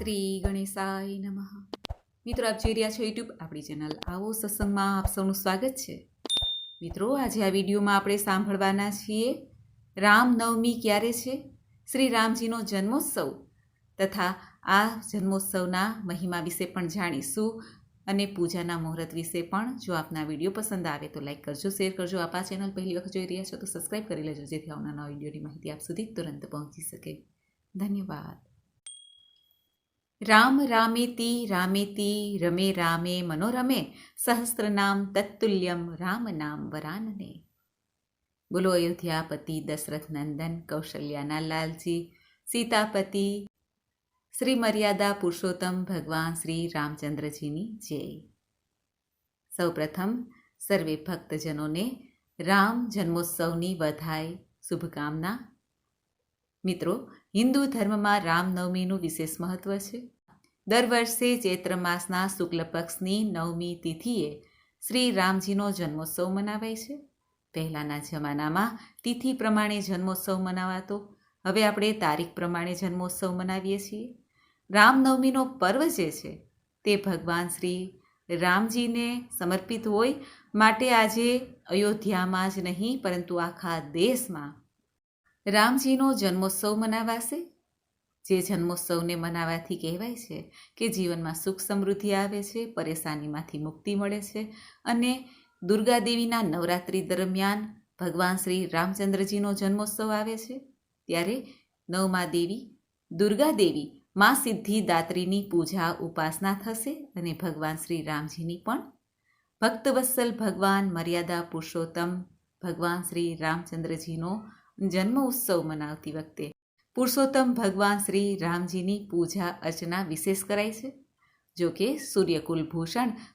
શ્રી ગણેશાય નમઃ. મિત્રો, આપ જોઈ રહ્યા છો યુટ્યુબ આપણી ચેનલ આવો સત્સંગમાં આપ સૌનું સ્વાગત છે. મિત્રો, આજે આ વિડીયોમાં આપણે સાંભળવાના છીએ, રામનવમી ક્યારે છે? શ્રી રામજીનો જન્મોત્સવ તથા આ જન્મોત્સવના મહિમા વિશે પણ જાણીશું અને પૂજાના મુહૂર્ત વિશે પણ. જો આપના વીડિયો પસંદ આવે તો લાઈક કરજો, શેર કરજો. આપ આ ચેનલ પહેલી વખત જોઈ રહ્યા છો તો સબસ્ક્રાઈબ કરી લેજો, જેથી આવનારા વિડીયોની માહિતી આપ સુધી તુરંત પહોંચી શકે. ધન્યવાદ. રામ રામેતી રામેતી રમે રામે મનોરમે, સહસ્રનામ તત્તુલ્યમ રામ નામ વરાનને. બોલો અયોધ્યાપતિ દશરથ નંદન, કૌશલ્યાના લાલજી, સીતાપતિ શ્રી મર્યાદા પુરુષોત્તમ ભગવાન શ્રી રામચંદ્રજીની જય. સૌપ્રથમ સર્વે ભક્તજનોને રામ જન્મોત્સવની વધાય શુભકામના. મિત્રો હિન્દુ ધર્મમાં રામનવમીનું વિશેષ મહત્વ છે. દર વર્ષે ચૈત્ર માસના શુક્લ પક્ષની નવમી તિથિએ શ્રી રામજીનો જન્મોત્સવ મનાવાય છે. પહેલાંના જમાનામાં તિથિ પ્રમાણે જન્મોત્સવ મનાવાતો. હવે આપણે તારીખ પ્રમાણે જન્મોત્સવ મનાવીએ છીએ. રામનવમીનો પર્વ જે છે તે ભગવાન શ્રી રામજીને સમર્પિત હોય માટે આજે અયોધ્યામાં જ નહીં, પરંતુ આખા દેશમાં રામજીનો જન્મોત્સવ મનાવાશે? જે જન્મોત્સવને મનાવાથી કહેવાય છે કે જીવનમાં સુખ સમૃદ્ધિ આવે છે, પરેશાનીમાંથી મુક્તિ મળે છે અને દુર્ગાદેવીના નવરાત્રિ દરમિયાન ભગવાન શ્રી રામચંદ્રજીનો જન્મોત્સવ આવે છે. ત્યારે નવમા દેવી, દુર્ગાદેવી મા સિદ્ધિદાત્રીની પૂજા ઉપાસના થશે અને ભગવાન શ્રી રામજીની પણ ભક્તવત્સલ ભગવાન મર્યાદા પુરુષોત્તમ ભગવાન શ્રી રામચંદ્રજીનો જન્મ ઉત્સવ મનાવતી વખતે પુરુષોત્તમ ભગવાન શ્રી રામજીની પૂજા અર્ચના વિશેષ કરાય છે. જો કે સૂર્યકુલ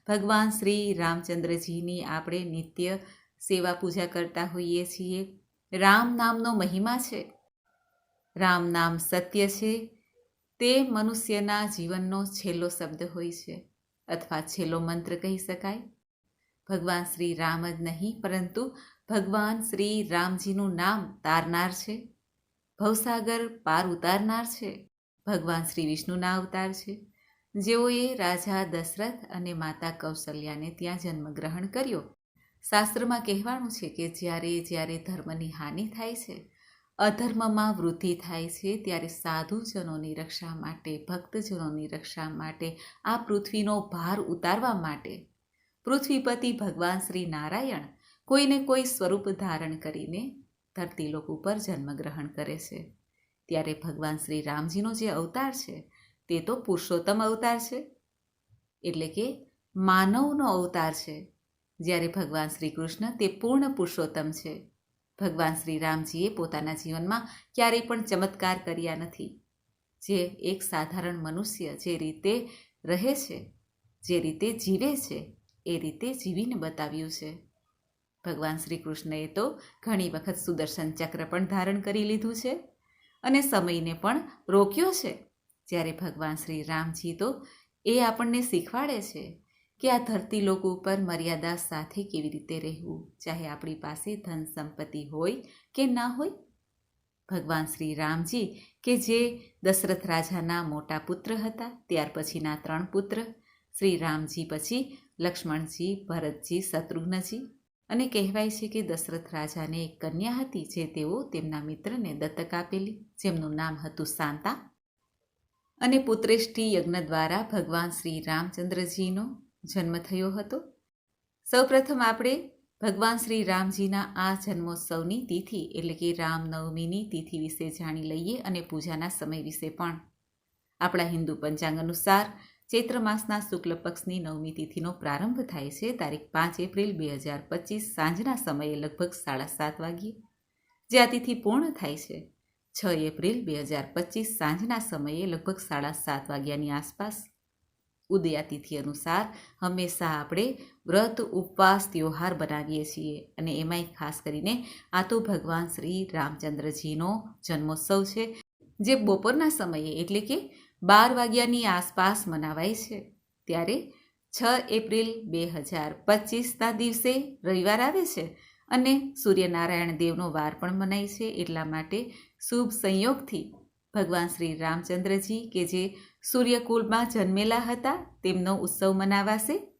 ભગવાન શ્રી રામચંદ્રજીની આપણે નિત્ય સેવા પૂજા કરતા હોઈએ છીએ. રામ નામનો મહિમા છે. રામ નામ સત્ય છે. તે મનુષ્યના જીવનનો છેલ્લો શબ્દ હોય છે અથવા છેલ્લો મંત્ર કહી શકાય. ભગવાન શ્રી રામ જ નહીં, પરંતુ ભગવાન શ્રી રામજીનું નામ તારનાર છે. ભવસાગર પાર ઉતારનાર છે. ભગવાન શ્રી વિષ્ણુના અવતાર છે. જેઓએ રાજા દશરથ અને માતા કૌશલ્યાને ત્યાં જન્મગ્રહણ કર્યો. શાસ્ત્રમાં કહેવાનું છે કે જ્યારે જ્યારે ધર્મની હાનિ થાય છે, અધર્મમાં વૃદ્ધિ થાય છે, ત્યારે સાધુજનોની રક્ષા માટે, ભક્તજનોની રક્ષા માટે, આ પૃથ્વીનો ભાર ઉતારવા માટે પૃથ્વીપતિ ભગવાન શ્રી નારાયણ કોઈને કોઈ સ્વરૂપ ધારણ કરીને ધરતીલોક ઉપર જન્મગ્રહણ કરે છે. ત્યારે ભગવાન શ્રી રામજીનો જે અવતાર છે, તે તો પુરુષોત્તમ અવતાર છે. એટલે કે માનવનો અવતાર છે. જ્યારે ભગવાન શ્રી કૃષ્ણ તે પૂર્ણ પુરુષોત્તમ છે. ભગવાન શ્રી રામજીએ પોતાના જીવનમાં ક્યારેય પણ ચમત્કાર કર્યા નથી. જે એક સાધારણ મનુષ્ય જે રીતે રહે છે, જે રીતે જીવે છે, એ રીતે જીવીને બતાવ્યું છે. ભગવાન શ્રી કૃષ્ણએ તો ઘણી વખત સુદર્શન ચક્ર પણ ધારણ કરી લીધું છે અને સમયને પણ રોક્યો છે. જ્યારે ભગવાન શ્રી રામજી તો એ આપણને શીખવાડે છે કે આ ધરતી લોકો ઉપર મર્યાદા સાથે કેવી રીતે રહેવું, ચાહે આપણી પાસે ધન સંપત્તિ હોય કે ના હોય. ભગવાન શ્રી રામજી કે જે દશરથ રાજાના મોટા પુત્ર હતા, ત્યાર પછીના ત્રણ પુત્ર, શ્રી રામજી પછી લક્ષ્મણજી, ભરતજી, શત્રુઘ્નજી અને કહેવાય છે કે દશરથ રાજાને એક કન્યા હતી જે તેઓ તેમના મિત્રને દત્તક આપેલી, જેમનું નામ હતું શાંતા અને પુત્રેષ્ઠી યજ્ઞ દ્વારા ભગવાન શ્રી રામચંદ્રજીનો જન્મ થયો હતો. સૌપ્રથમ આપણે ભગવાન શ્રી રામજીના આ જન્મોત્સવની તિથિ, એટલે કે રામનવમીની તિથિ વિશે જાણી લઈએ અને પૂજાના સમય વિશે પણ. આપણા હિન્દુ પંચાંગ અનુસાર ચૈત્ર માસના શુક્લ પક્ષની નવમી તિથિનો પ્રારંભ થાય છે. તારીખ પાંચ એપ્રિલ બે હજાર પચીસ સાંજના સમયે લગભગ સાડા સાત વાગ્યે. જે આ તિથિ પૂર્ણ થાય છે. છ એપ્રિલ બે હજાર પચીસ સાંજના સમયે લગભગ સાડા સાત વાગ્યાની આસપાસ. ઉદયા તિથિ અનુસાર હંમેશા આપણે વ્રત, ઉપવાસ, ત્યોહાર બનાવીએ છીએ અને એમાંય ખાસ કરીને આ તો ભગવાન શ્રી રામચંદ્રજીનો જન્મોત્સવ છે, જે બપોરના સમયે એટલે કે બાર વાગ્યાની આસપાસ મનાવાય છે. ત્યારે છ એપ્રિલ બે હજાર પચીસના દિવસે રવિવાર આવે છે અને સૂર્યનારાયણ દેવનો વાર પણ મનાય છે. એટલા માટે શુભ સંયોગથી ભગવાન શ્રી રામચંદ્રજી કે જે સૂર્યકુળમાં જન્મેલા હતા, તેમનો ઉત્સવ મનાવાશે.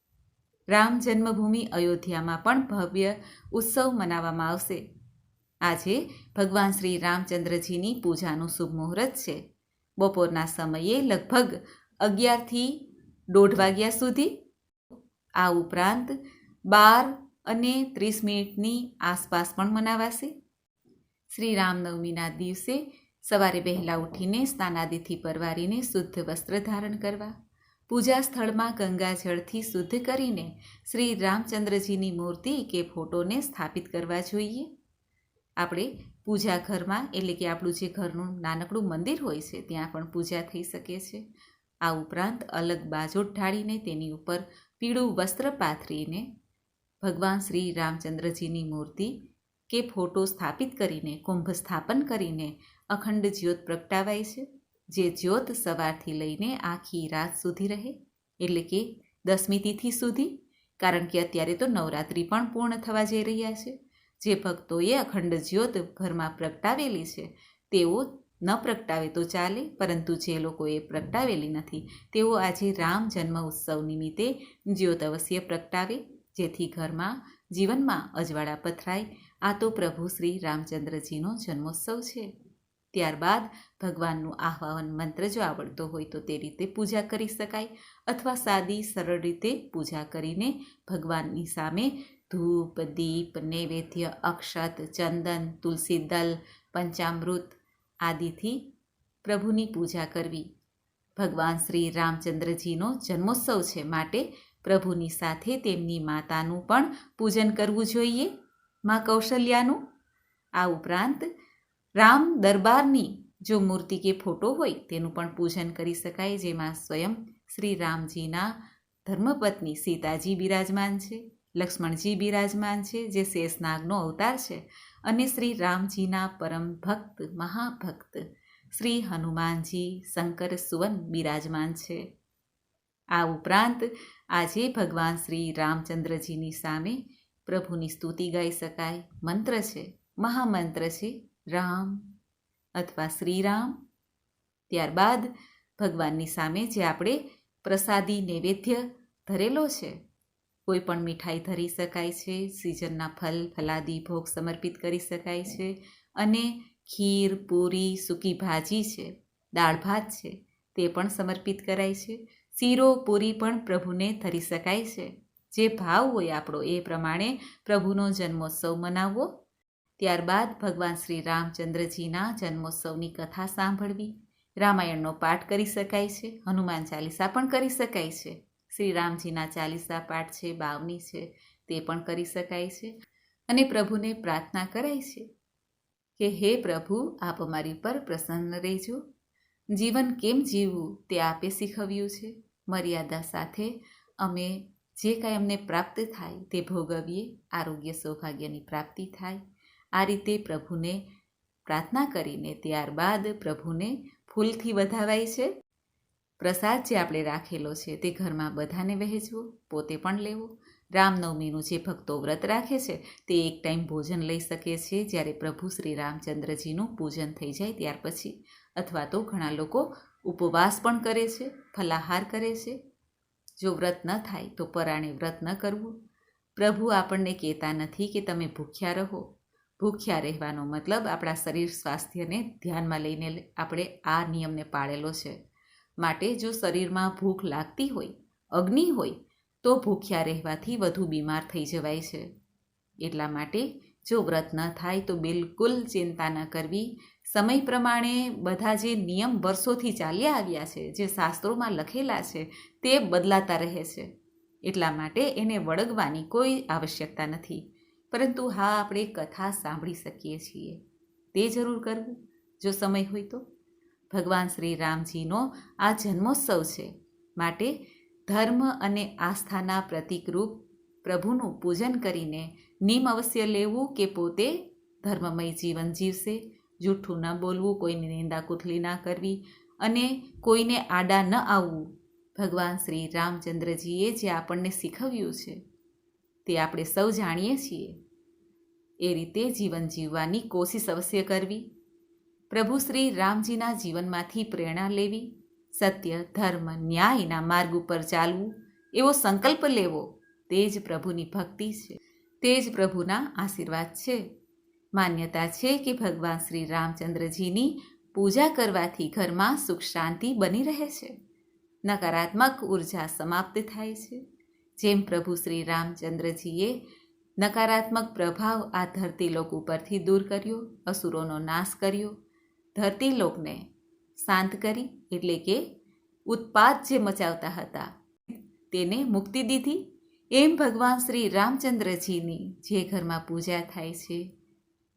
રામ જન્મભૂમિ અયોધ્યામાં પણ ભવ્ય ઉત્સવ મનાવવામાં આવશે. આજે ભગવાન શ્રી રામચંદ્રજીની પૂજાનું શુભ મુહૂર્ત છે. બપોરના સમયે લગભગ અગિયારથી દોઢ વાગ્યા સુધી. આ ઉપરાંત બાર અને ત્રીસ મિનિટની આસપાસ પણ મનાવાશે. શ્રી રામનવમીના દિવસે સવારે વહેલા ઉઠીને સ્નાનાદિથી પરવારીને શુદ્ધ વસ્ત્ર ધારણ કરવા, પૂજા સ્થળમાં ગંગાજળથી શુદ્ધ કરીને શ્રી રામચંદ્રજીની મૂર્તિ કે ફોટોને સ્થાપિત કરવા જોઈએ. આપણે પૂજા ઘરમાં, એટલે કે આપણું જે ઘરનું નાનકડું મંદિર હોય છે, ત્યાં પણ પૂજા થઈ શકે છે. આ ઉપરાંત અલગ બાજોટ ઢાળીને તેની ઉપર પીળું વસ્ત્ર પાથરીને ભગવાન શ્રી રામચંદ્રજીની મૂર્તિ કે ફોટો સ્થાપિત કરીને, કુંભ સ્થાપન કરીને અખંડ જ્યોત પ્રગટાવાય છે, જે જ્યોત સવારથી લઈને આખી રાત સુધી રહે, એટલે કે દસમી તિથિ સુધી, કારણ કે અત્યારે તો નવરાત્રિ પણ પૂર્ણ થવા જઈ રહ્યા છે. જે ભક્તોએ અખંડ જ્યોત ઘરમાં પ્રગટાવેલી છે, તેઓ ન પ્રગટાવે તો ચાલે, પરંતુ જે લોકોએ પ્રગટાવેલી નથી, તેઓ આજે રામ જન્મ ઉત્સવ નિમિત્તે જ્યોત અવશ્ય પ્રગટાવે, જેથી ઘરમાં જીવનમાં અજવાળા પથરાય. આ તો પ્રભુ શ્રી રામચંદ્રજીનો જન્મોત્સવ છે. ત્યારબાદ ભગવાનનું આહ્વાન મંત્ર જો આવડતો હોય તો તે રીતે પૂજા કરી શકાય, અથવા સાદી સરળ રીતે પૂજા કરીને ભગવાનની સામે ધૂપ, દીપ, નૈવેદ્ય, અક્ષત, ચંદન, તુલસી દલ, પંચામૃત આદિથી પ્રભુની પૂજા કરવી. ભગવાન શ્રી રામચંદ્રજીનો જન્મોત્સવ છે માટે પ્રભુની સાથે તેમની માતાનું પણ પૂજન કરવું જોઈએ. મા કૌશલ્યાનું? આ ઉપરાંત રામ દરબારની જો મૂર્તિ કે ફોટો હોય તેનું પણ પૂજન કરી શકાય, જેમાં સ્વયં શ્રી રામજીના ધર્મપત્ની સીતાજી બિરાજમાન છે. લક્ષ્મણજી બિરાજમાન છે, જે શેષનાગનો અવતાર છે અને શ્રી રામજીના પરમ ભક્ત, મહાભક્ત. શ્રી હનુમાનજી, શંકર, સુવન બિરાજમાન છે. આ ઉપરાંત આજે ભગવાન શ્રી રામચંદ્રજીની સામે પ્રભુની સ્તુતિ ગાઈ શકાય. મંત્ર છે, મહામંત્ર છે, રામ અથવા શ્રીરામ. ત્યારબાદ ભગવાનની સામે જે આપણે પ્રસાદી નૈવેદ્ય ધરેલો છે કોઈ પણ મીઠાઈ ધરી શકાય છે, સિઝનના ફલ, ફલાદી ભોગ સમર્પિત કરી શકાય છે અને ખીર, પૂરી, સૂકી ભાજી છે, દાળ ભાત છે, તે પણ સમર્પિત કરાય છે. શીરો, પૂરી પણ પ્રભુને ધરી શકાય છે. જે ભાવ હોય આપણો એ પ્રમાણે પ્રભુનો જન્મોત્સવ મનાવવો. ત્યારબાદ ભગવાન શ્રી રામચંદ્રજીના જન્મોત્સવની કથા સાંભળવી. રામાયણનો પાઠ કરી શકાય છે, હનુમાન ચાલીસા પણ કરી શકાય છે. શ્રી રામજીના ચાલીસા પાઠ છે, બાવની છે, તે પણ કરી શકાય છે. અને પ્રભુને પ્રાર્થના કરાય છે કે, હે પ્રભુ, આપ અમારી પર પ્રસન્ન રહેજો. જીવન કેમ જીવવું તે આપે શીખવ્યું છે. મર્યાદા સાથે અમે જે કાંઈ અમને પ્રાપ્ત થાય તે ભોગવીએ, આરોગ્ય સૌભાગ્યની પ્રાપ્તિ થાય. આ રીતે પ્રભુને પ્રાર્થના કરીને ત્યારબાદ પ્રભુને ફૂલથી વધાવાય છે. પ્રસાદ જે આપણે રાખેલો છે તે ઘરમાં બધાને વહેંચવો, પોતે પણ લેવો. રામનવમીનું જે ભક્તો વ્રત રાખે છે તે એક ટાઈમ ભોજન લઈ શકે છે જ્યારે પ્રભુ શ્રી રામચંદ્રજીનું પૂજન થઈ જાય ત્યાર પછી. અથવા તો ઘણા લોકો ઉપવાસ પણ કરે છે, ફલાહાર કરે છે. જો વ્રત ન થાય તો પરાણે વ્રત ન કરવું. પ્રભુ આપણને કહેતા નથી કે તમે ભૂખ્યા રહો. ભૂખ્યા રહેવાનો મતલબ આપણા શરીર સ્વાસ્થ્યને ધ્યાનમાં લઈને આપણે આ નિયમને પાળેલો છે. માટે જો શરીરમાં ભૂખ લાગતી હોય, અગ્નિ હોય, તો ભૂખ્યા રહેવાથી વધુ બીમાર થઈ જવાય છે. એટલા માટે જો વ્રત ન થાય તો બિલકુલ ચિંતા ન કરવી. સમય પ્રમાણે બધા જે નિયમ વર્ષોથી ચાલ્યા આવ્યા છે, જે શાસ્ત્રોમાં લખેલા છે, તે બદલાતા રહે છે. એટલા માટે એને વળગવાની કોઈ આવશ્યકતા નથી. પરંતુ હા, આપણે કથા સાંભળી શકીએ છીએ. તે જરૂર કરવું? જો સમય હોય તો? ભગવાન શ્રી રામજીનો આ જન્મોત્સવ છે. માટે ધર્મ અને આસ્થાના પ્રતિકરૂપ પ્રભુનું પૂજન કરીને નિયમ અવશ્ય લેવું કે પોતે ધર્મમય જીવન જીવશે. જૂઠું ન બોલવું, કોઈની નિંદા કુથલી ના કરવી અને કોઈને આડા ન આવવું. ભગવાન શ્રી રામચંદ્રજીએ જે આપણને શીખવ્યું છે તે આપણે સૌ જાણીએ છીએ. એ રીતે જીવન જીવવાની કોશિશ અવશ્ય કરવી. પ્રભુ શ્રી રામજીના જીવનમાંથી પ્રેરણા લેવી, સત્ય, ધર્મ, ન્યાયના માર્ગ ઉપર ચાલવું, એવો સંકલ્પ લેવો, તે જ પ્રભુની ભક્તિ છે. તે જ પ્રભુના આશીર્વાદ છે. માન્યતા છે કે ભગવાન શ્રી રામચંદ્રજીની પૂજા કરવાથી ઘરમાં સુખ શાંતિ બની રહે છે. નકારાત્મક ઊર્જા સમાપ્ત થાય છે. જેમ પ્રભુ શ્રી રામચંદ્રજીએ નકારાત્મક પ્રભાવ આ ધરતી લોક ઉપરથી દૂર કર્યો, અસુરોનો નાશ કર્યો ધરતી લોકને શાંત કરી, એટલે કે ઉત્પાદ જે મચાવતા હતા, તેને મુક્તિ દીધી. એમ ભગવાન શ્રી રામચંદ્રજીની જે ઘરમાં પૂજા થાય છે,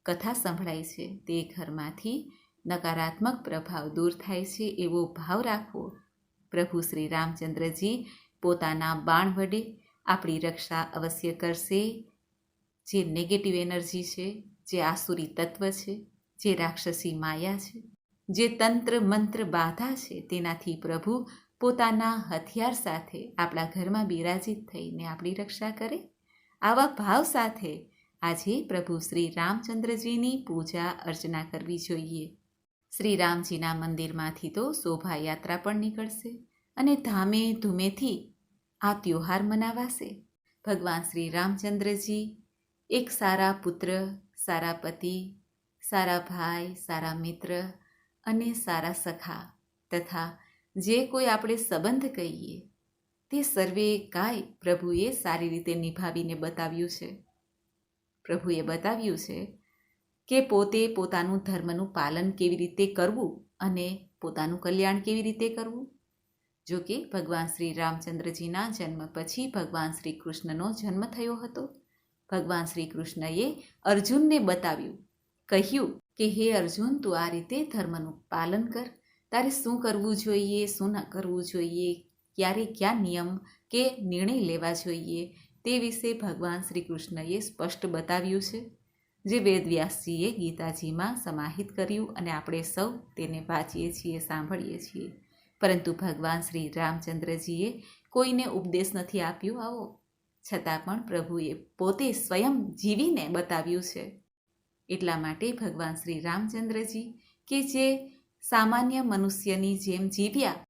કથા સંભળાય છે, તે ઘરમાંથી નકારાત્મક પ્રભાવ દૂર થાય છે એવો ભાવ રાખવો પ્રભુ શ્રી રામચંદ્રજી પોતાના બાણ વડે આપણી રક્ષા અવશ્ય કરશે. જે નેગેટિવ એનર્જી છે, જે આસુરી તત્વ છે જે રાક્ષસી માયા છે, જે તંત્ર મંત્ર બાધા છે, તેનાથી પ્રભુ પોતાના હથિયાર સાથે આપણા ઘરમાં બિરાજિત થઈને આપણી રક્ષા કરે. આવા ભાવ સાથે આજે પ્રભુ શ્રી રામચંદ્રજીની પૂજા અર્ચના કરવી જોઈએ. શ્રી રામજીના મંદિરમાંથી તો શોભાયાત્રા પણ નીકળશે અને ધામે ધૂમેથી આ ત્યોહાર મનાવાશે. ભગવાન શ્રી રામચંદ્રજી એક સારા પુત્ર, સારા પતિ સારા ભાઈ, સારા મિત્ર અને સારા સખા તથા જે કોઈ આપણે સંબંધ કહીએ, તે સર્વે કાય પ્રભુએ સારી રીતે નિભાવીને બતાવ્યું છે. પ્રભુએ બતાવ્યું છે કે પોતે પોતાનું ધર્મનું પાલન કેવી રીતે કરવું અને પોતાનું કલ્યાણ કેવી રીતે કરવું? જો કે ભગવાન શ્રી રામચંદ્રજીના જન્મ પછી ભગવાન શ્રી કૃષ્ણનો જન્મ થયો હતો. ભગવાન શ્રી કૃષ્ણએ અર્જુનને બતાવ્યું કહ્યું કે, હે અર્જુન, તું આ રીતે ધર્મનું પાલન કર. તારે શું કરવું જોઈએ, શું ન કરવું જોઈએ, ક્યારે ક્યાં નિયમ કે નિર્ણય લેવા જોઈએ તે વિશે ભગવાન શ્રી કૃષ્ણએ સ્પષ્ટ બતાવ્યું છે. જે વેદવ્યાસજીએ ગીતાજીમાં સમાહિત કર્યું અને આપણે સૌ તેને વાંચીએ છીએ, સાંભળીએ છીએ. પરંતુ ભગવાન શ્રી રામચંદ્રજીએ કોઈને ઉપદેશ નથી આપ્યો. આવો. છતાં પણ પ્રભુએ પોતે સ્વયં જીવીને બતાવ્યું છે. એટલા માટે ભગવાન શ્રી રામચંદ્રજી કે જે સામાન્ય મનુષ્યની જેમ જીવ્યા,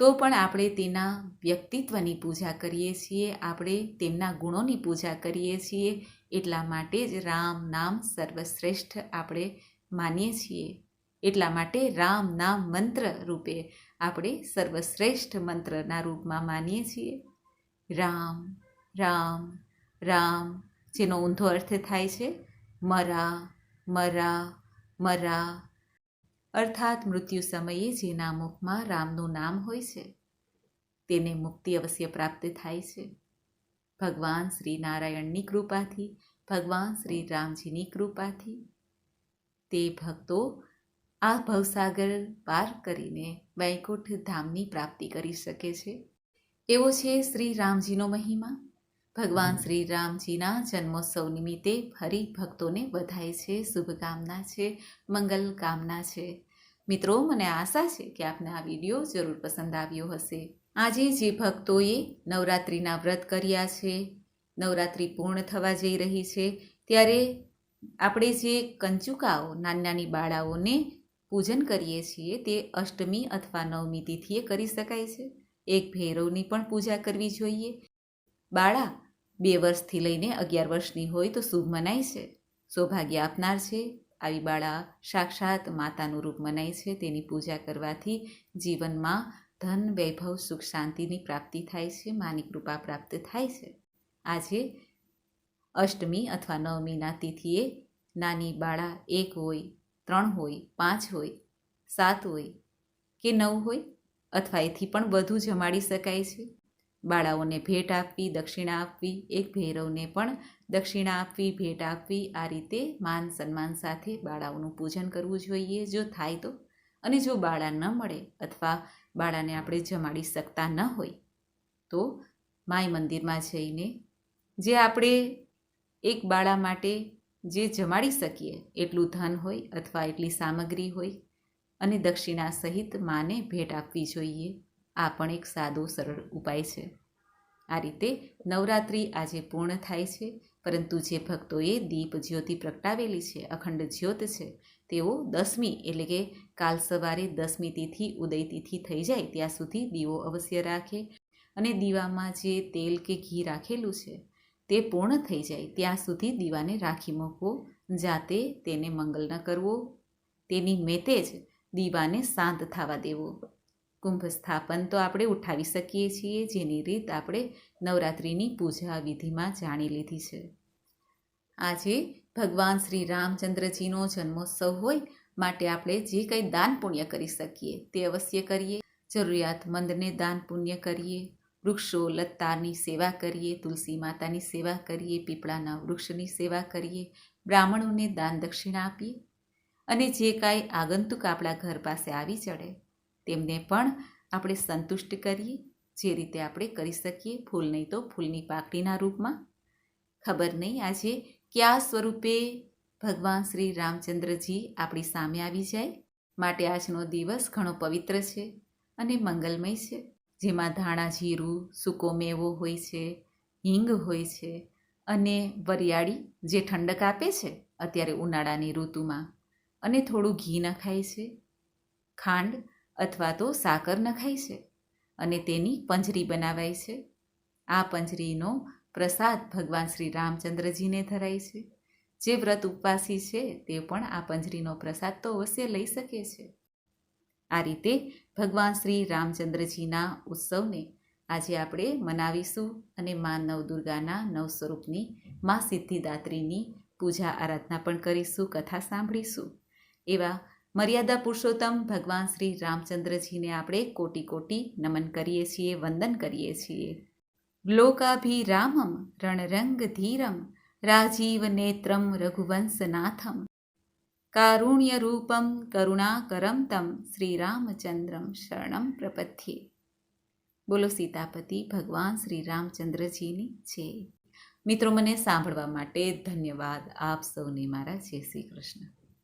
તો પણ આપણે તેના વ્યક્તિત્વની પૂજા કરીએ છીએ, આપણે તેમના ગુણોની પૂજા કરીએ છીએ, એટલા માટે જ રામ નામ સર્વશ્રેષ્ઠ આપણે માનીએ છીએ. એટલા માટે રામ નામ મંત્ર રૂપે આપણે સર્વશ્રેષ્ઠ મંત્રના રૂપમાં માનીએ છીએ. રામ રામ રામ, જેનો ઊંધો અર્થ થાય છે મરા મરા મરા. અર્થાત મૃત્યુ સમયે જેના મુખમાં રામનું નામ હોય છે, તેને મુક્તિ અવશ્ય પ્રાપ્ત થાય છે. ભગવાન શ્રી નારાયણની કૃપાથી, ભગવાન શ્રી રામજીની કૃપાથી. તે ભક્તો આ ભવસાગર પાર કરીને વૈકુંઠ ધામની પ્રાપ્તિ કરી શકે છે. એવો છે શ્રી રામજીનો મહિમા. ભગવાન શ્રી રામજીના જન્મોત્સવ નિમિત્તે ફરી ભક્તોને વધાય છે શુભકામના છે, મંગલ કામના છે. મિત્રો, મને આશા છે કે આપને આ વીડિયો જરૂર પસંદ આવ્યો હશે. આજે જે ભક્તોએ નવરાત્રિના વ્રત કર્યા છે, નવરાત્રિ પૂર્ણ થવા જઈ રહી છે, ત્યારે આપણે જે કંચુકાઓ નાની નાની બાળાઓને પૂજન કરીએ છીએ તે અષ્ટમી અથવા નવમી તિથિએ કરી શકાય છે. એક ભૈરવની પણ પૂજા કરવી જોઈએ. બાળા બે વર્ષથી લઈને અગિયાર વર્ષની હોય તો શુભ મનાય છે. સૌભાગ્ય આપનાર છે. આવી બાળા સાક્ષાત માતાનું રૂપ મનાય છે. તેની પૂજા કરવાથી જીવનમાં ધન, વૈભવ, સુખ, શાંતિની પ્રાપ્તિ થાય છે. માની કૃપા પ્રાપ્ત થાય છે. આજે અષ્ટમી અથવા નવમીના તિથિએ નાની બાળા એક હોય, ત્રણ હોય, પાંચ હોય, સાત હોય કે નવ હોય અથવા એથી પણ વધુ જમાડી શકાય છે. બાળાઓને ભેટ આપવી, દક્ષિણા આપવી, એક ભૈરવને પણ દક્ષિણા આપવી, ભેટ આપવી. આ રીતે માન સન્માન સાથે બાળાઓનું પૂજન કરવું જોઈએ. જો થાય તો. અને જો બાળા ન મળે અથવા બાળાને આપણે જમાડી શકતા ન હોય, તો માય મંદિરમાં જઈને જે આપણે એક બાળા માટે જે જમાડી શકીએ, એટલું ધન હોય અથવા એટલી સામગ્રી હોય અને દક્ષિણા સહિત માને ભેટ આપવી જોઈએ. આ પણ એક સાદો, સરળ ઉપાય છે. આ રીતે નવરાત્રિ આજે પૂર્ણ થાય છે, પરંતુ જે ભક્તોએ દીપ જ્યોતિ પ્રગટાવેલી છે, અખંડ જ્યોત છે, તેઓ દસમી એટલે કે કાલ સવારે દસમી તિથિ, ઉદય તિથિ થઈ જાય ત્યાં સુધી દીવો અવશ્ય રાખે અને દીવામાં જે તેલ કે ઘી રાખેલું છે, તે પૂર્ણ થઈ જાય ત્યાં સુધી દીવાને રાખી મૂકવો, જાતે તેને મંગલ ન કરવો. તેની મેતે જ દીવાને શાંત થવા દેવો. કુંભ સ્થાપન તો આપણે ઉઠાવી શકીએ છીએ, જેની રીત આપણે નવરાત્રિની પૂજા વિધિમાં જાણી લીધી છે. આજે ભગવાન શ્રી રામચંદ્રજીનો જન્મોત્સવ હોય માટે આપણે જે કંઈ દાન પુણ્ય કરી શકીએ તે અવશ્ય કરીએ. જરૂરિયાતમંદને દાન પુણ્ય કરીએ, વૃક્ષો, લતાની સેવા કરીએ, તુલસી માતાની સેવા કરીએ, પીપળાના વૃક્ષની સેવા કરીએ, બ્રાહ્મણોને દાન દક્ષિણા આપીએ અને જે કાંઈ આગંતુક આપણા ઘર પાસે આવી ચડે તેમને પણ આપણે સંતુષ્ટ કરીએ, જે રીતે આપણે કરી શકીએ ફૂલ નહીં તો ફૂલની પાકડીના રૂપમાં. ખબર નહીં આજે કયા સ્વરૂપે ભગવાન શ્રી રામચંદ્રજી આપણી સામે આવી જાય? માટે આજનો દિવસ ઘણો પવિત્ર છે અને મંગલમય છે. જેમાં ધાણા, જીરું, સૂકો મેવો હોય છે, હિંગ હોય છે અને વરિયાળી જે ઠંડક આપે છે અત્યારે ઉનાળાની ઋતુમાં. અને થોડું ઘી નખાય છે. ખાંડ અથવા તો સાકર નખાય છે અને તેની પંજરી બનાવાય છે. આ પંજરીનો પ્રસાદ ભગવાન શ્રી રામચંદ્રજીને ધરાય છે. જે વ્રત ઉપવાસી છે તે પણ આ પંજરીનો પ્રસાદ તો અવશ્ય લઈ શકે છે. આ રીતે ભગવાન શ્રી રામચંદ્રજીના ઉત્સવને આજે આપણે મનાવીશું અને મા નવદુર્ગાના નવ સ્વરૂપની મા સિદ્ધિદાત્રીની પૂજા આરાધના પણ કરીશું, કથા સાંભળીશું. એવા મર્યાદા પુરુષોત્તમ ભગવાન શ્રી રામચંદ્રજીને આપણે કોટી કોટી નમન કરીએ છીએ, વંદન કરીએ છીએ. લોકાભિરામમ રણરંગ ધીરમ, રાજીવ નેત્રમ રઘુવંશનાથમ કારુણ્યરૂપમ કરુણાકરમ તમ શ્રીરામચંદ્રમ શરણમ પ્રપથ્યે. બોલો સીતાપતિ, ભગવાન શ્રી રામચંદ્રજીની છે મિત્રો, મને સાંભળવા માટે ધન્યવાદ. આપ સૌને મારા જય શ્રી કૃષ્ણ.